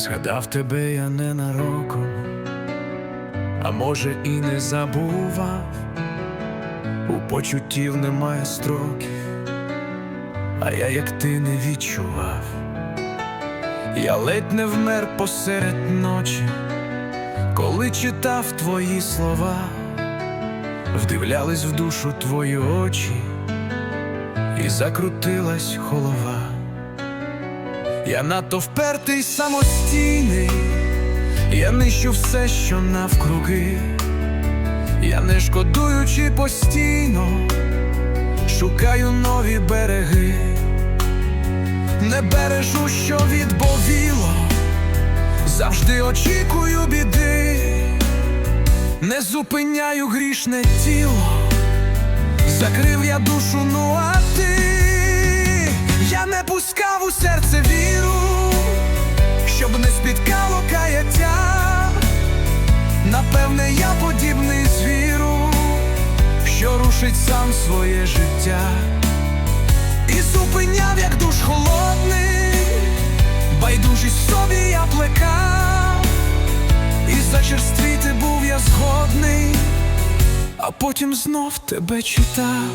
Згадав тебе я ненароком, а може і не забував, у почуттів немає строків, а я, як ти, не відчував, я ледь не вмер посеред ночі, коли читав твої слова, вдивлялись в душу твої очі, і закрутилась голова. Я надто впертий самостійний, я нищу все, що навкруги, я не шкодуючи постійно, шукаю нові береги, не бережу, що відбовіло, завжди очікую біди, не зупиняю грішне тіло, закрив я душу, ну а ти. Я не пускав серце віру, щоб не спіткало каяття. Напевне, я подібний звіру, що рушить сам своє життя, і зупиняв, як душ холодний, байдужість собі я плекав, і зачерствіти був я згодний, а потім знов тебе читав.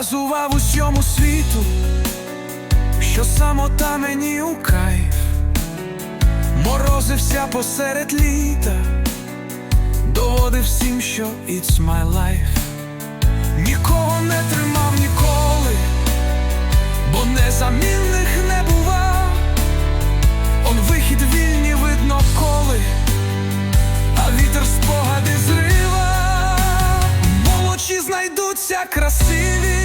Показував усьому світу, що самота мені у кайф, морозився посеред літа, доводив всім, що it's my life Нікого не тримав ніколи, бо незамінних не бува, он вихід вільні видно коли, а вітер спогади зрива, молодші знайдуться красиві,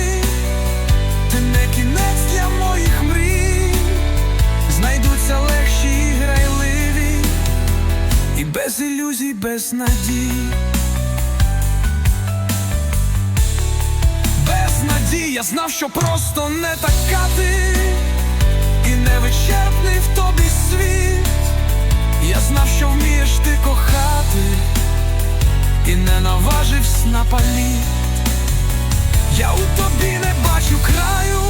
без надій. Без надій я знав, що просто не така ти, і невичерпний в тобі світ. Я знав, що вмієш ти кохати, і не наважився на паліт. Я у тобі не бачу краю,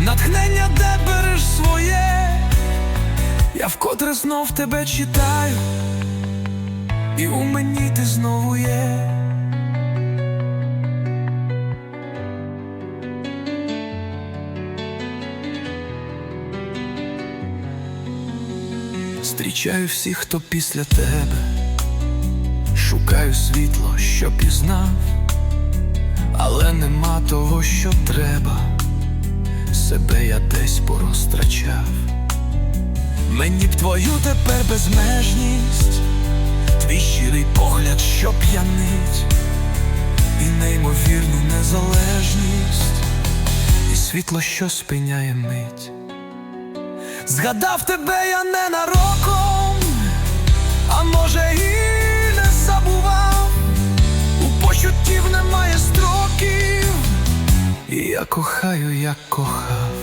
натхнення, де береш своє. Я вкотре знов тебе читаю, і у мені ти знову є. Зустрічаю всіх, хто після тебе, шукаю світло, що пізнав, але нема того, що треба, себе я десь порозтрачав. Мені б твою тепер безмежність, твій щирий погляд, що п'янить, і неймовірну незалежність, і світло, що спиняє мить. Згадав тебе я ненароком, а може і не забував, у почуттів немає строків, і я кохаю, як кохав.